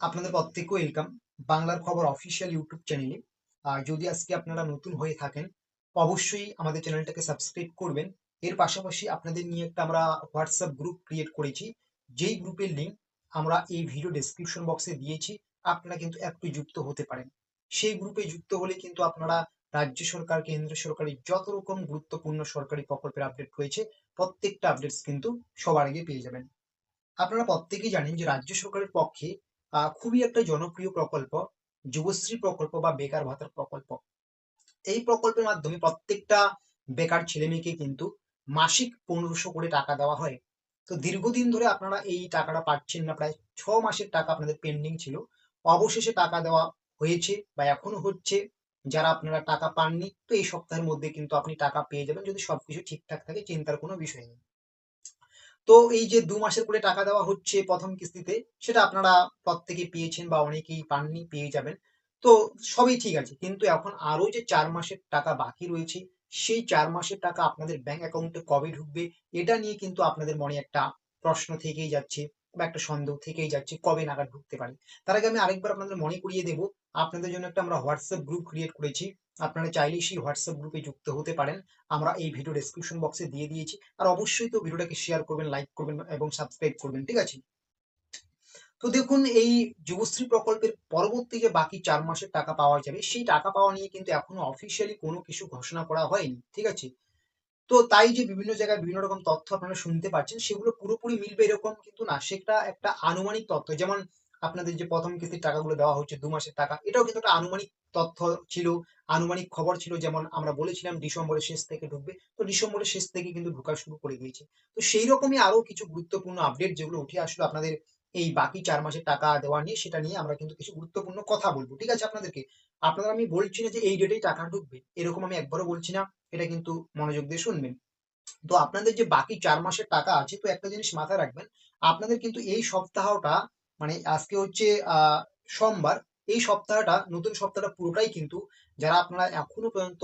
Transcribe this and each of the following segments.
আপনাদের প্রত্যেককে ওয়েলকাম বাংলার খবর অফিসিয়াল ইউটিউব চ্যানেলে আর যদি আজকে আপনারা নতুন হয়ে থাকেন, অবশ্যই আমাদের চ্যানেলটাকে সাবস্ক্রাইব করবেন। এর পাশাপাশি আপনাদের নিয়ে একটা আমরা হোয়াটসঅ্যাপ গ্রুপ ক্রিয়েট করেছি। যেই গ্রুপের লিঙ্ক আমরা এই ভিডিও ডেসক্রিপশন বক্সে দিয়েছি, আপনারা কিন্তু একটু যুক্ত হতে পারেন। সেই গ্রুপে যুক্ত হলে কিন্তু আপনারা রাজ্য সরকার, কেন্দ্র সরকারের যত রকম গুরুত্বপূর্ণ সরকারি প্রকল্পের আপডেট রয়েছে, প্রত্যেকটা আপডেটস কিন্তু সবার আগে পেয়ে যাবেন। আপনারা প্রত্যেকেই জানেন যে রাজ্য সরকারের পক্ষে খুবই একটা জনপ্রিয় প্রকল্প, যুবশ্রী প্রকল্প বা বেকার ভাতার প্রকল্প। এই প্রকল্পের মাধ্যমে প্রত্যেকটা বেকার ছেলে মেয়েকে কিন্তু মাসিক পনেরোশো করে টাকা দেওয়া হয়। তো দীর্ঘদিন ধরে আপনারা এই টাকাটা পাচ্ছেন না, প্রায় ছ মাসের টাকা আপনাদের পেন্ডিং ছিল। অবশেষে টাকা দেওয়া হয়েছে বা এখনও হচ্ছে। যারা আপনারা টাকা পাননি, তো এই সপ্তাহের মধ্যে কিন্তু আপনি টাকা পেয়ে যাবেন। যদি সবকিছু ঠিকঠাক থাকে, চিন্তার কোনো বিষয় নেই। তো এই যে দু মাসের করে টাকা দেওয়া হচ্ছে প্রথম কিস্তিতে, সেটা আপনারা প্রত্যেকে পেয়েছেন বা অনেকেই পাননি, পেয়ে যাবেন। তো সবই ঠিক আছে। কিন্তু এখন আরও যে চার মাসের টাকা বাকি রয়েছে, সেই চার মাসের টাকা আপনাদের ব্যাংক অ্যাকাউন্টে কবে ঢুকবে, এটা নিয়ে কিন্তু আপনাদের মনে একটা প্রশ্ন থেকেই যাচ্ছে বা একটা সন্দেহ থেকেই যাচ্ছে, কবে নাগাদ ঢুকতে পারে। তার আগে আমি আরেকবার আপনাদের মনে করিয়ে দেবো আপনাদের জন্য একটা আমরা হোয়াটসঅ্যাপ গ্রুপ ক্রিয়েট করেছি। আপনারা চাইলেই সেই হোয়াটসঅ্যাপ গ্রুপে যুক্ত হতে পারেন। আমরা এই ভিডিও ডেসক্রিপশন বক্সে দিয়ে দিয়েছি। আর অবশ্যই তো ভিডিওটাকে শেয়ার করবেন লাইক করবেন এবং সাবস্ক্রাইব করবেন, ঠিক আছে? তো দেখুন, এই যুবশ্রী প্রকল্পের পরবর্তী যে বাকি চার মাসের টাকা পাওয়া যাবে, সেই টাকা পাওয়া নিয়ে কিন্তু এখনও অফিসিয়ালি কোনো কিছু ঘোষণা করা হয়নি, ঠিক আছে? তো তাই যে বিভিন্ন জায়গায় বিভিন্ন রকম তথ্য আপনারা শুনতে পাচ্ছেন, সেগুলো পুরোপুরি মিলবে এরকম কিন্তু না। সেটা একটা আনুমানিক তথ্য। যেমন আপনাদের যে প্রথম কিস্তির টাকাগুলো দেওয়া হচ্ছে দু মাসের টাকা, এটাও কিন্তু একটা আনুমানিক তথ্য ছিল, আনুমানিক খবর ছিল, যেমন আমরা বলেছিলাম ডিসেম্বরের শেষ থেকে ঢুকবে। তো ডিসেম্বরের শেষ থেকে কিন্তু ঢোকা শুরু করে দিয়েছে। তো সেই রকমই আরও কিছু গুরুত্বপূর্ণ আপডেট যেগুলো উঠে আসলো আপনাদের এই বাকি চার মাসের টাকা দেওয়া নিয়ে, সেটা নিয়ে আমরা কিন্তু কিছু গুরুত্বপূর্ণ কথা বলব। ঠিক আছে আপনাদেরকে? আপনারা আমি বলছি না যে এই ডেটেই টাকা ঢুকবে, এরকম আমি একবারও বলছি না, এটা কিন্তু মনোযোগ দিয়ে শুনবেন। তো আপনাদের যে বাকি চার মাসের টাকা আছে, তো একটা জিনিস মাথায় রাখবেন, আপনাদের কিন্তু এই সপ্তাহটা মানে আজকে হচ্ছে সোমবার, এই সপ্তাহটা, নতুন সপ্তাহটা পুরোটাই কিন্তু যারা আপনারা এখনও পর্যন্ত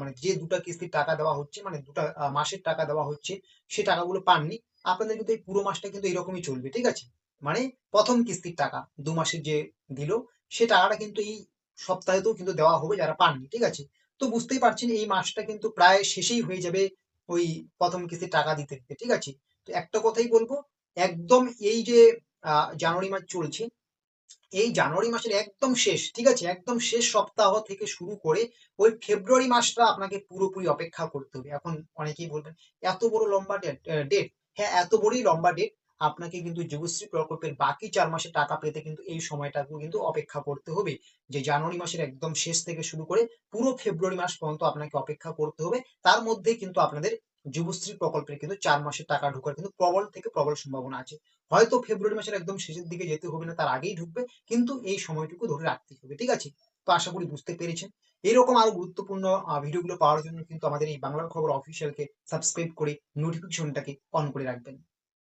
মানে যে দুটা কিস্তির টাকা দেওয়া হচ্ছে মানে দুটা মাসের টাকা দেওয়া হচ্ছে সেই টাকাগুলো পাননি, আপনাদের কিন্তু এই পুরো মাসটা কিন্তু এরকমই চলবে, ঠিক আছে? মানে প্রথম কিস্তির টাকা, দু মাসের যে দিল, সে টাকাটা কিন্তু এই সপ্তাহেতেও কিন্তু দেওয়া হবে যারা পাননি, ঠিক আছে? তো বুঝতেই পারছেন, এই মাসটা কিন্তু প্রায় শেষেই হয়ে যাবে ওই প্রথম কিস্তির টাকা দিতে দিতে, ঠিক আছে? তো একটা কথাই বলব, একদম এই যে জানুয়ারি মাস চলছে। এই জানুয়ারি মাসের একদম শেষ, ঠিক আছে? একদম শেষ সপ্তাহ থেকে শুরু করে ওই ফেব্রুয়ারি মাসটা আপনাকে পুরোপুরি অপেক্ষা করতে হবে। এখন অনেকেই বলবেন, এত বড় লম্বা ডেট হ্যাঁ এত বড়ই লম্বা ডেট। আপনাকে কিন্তু যুবশ্রী প্রকল্পের বাকি চার মাসে টাকা পেতে কিন্তু এই সময়টাকে কিন্তু অপেক্ষা করতে হবে, যে জানুয়ারি মাসের একদম শেষ থেকে শুরু করে পুরো ফেব্রুয়ারি মাস পর্যন্ত আপনাকে অপেক্ষা করতে হবে। তার মধ্যে কিন্তু আপনাদের যুবশ্রী প্রকল্পের কিন্তু চার মাসের টাকা ঢোকার কিন্তু প্রবল থেকে প্রবল সম্ভাবনা আছে। হয়তো ফেব্রুয়ারি মাসের একদম শেষের দিকে যেতে হবে না, তার আগেই ঢুকবে, কিন্তু এই সময়টুকু ধরে রাখতে হবে, ঠিক আছে? তো আশা করি বুঝতে পেরেছেন। এরকম আরও গুরুত্বপূর্ণ ভিডিওগুলো পাওয়ার জন্য কিন্তু আমাদের এই বাংলার খবর অফিসিয়ালকে সাবস্ক্রাইব করে নোটিফিকেশনটাকে অন করে রাখবেন।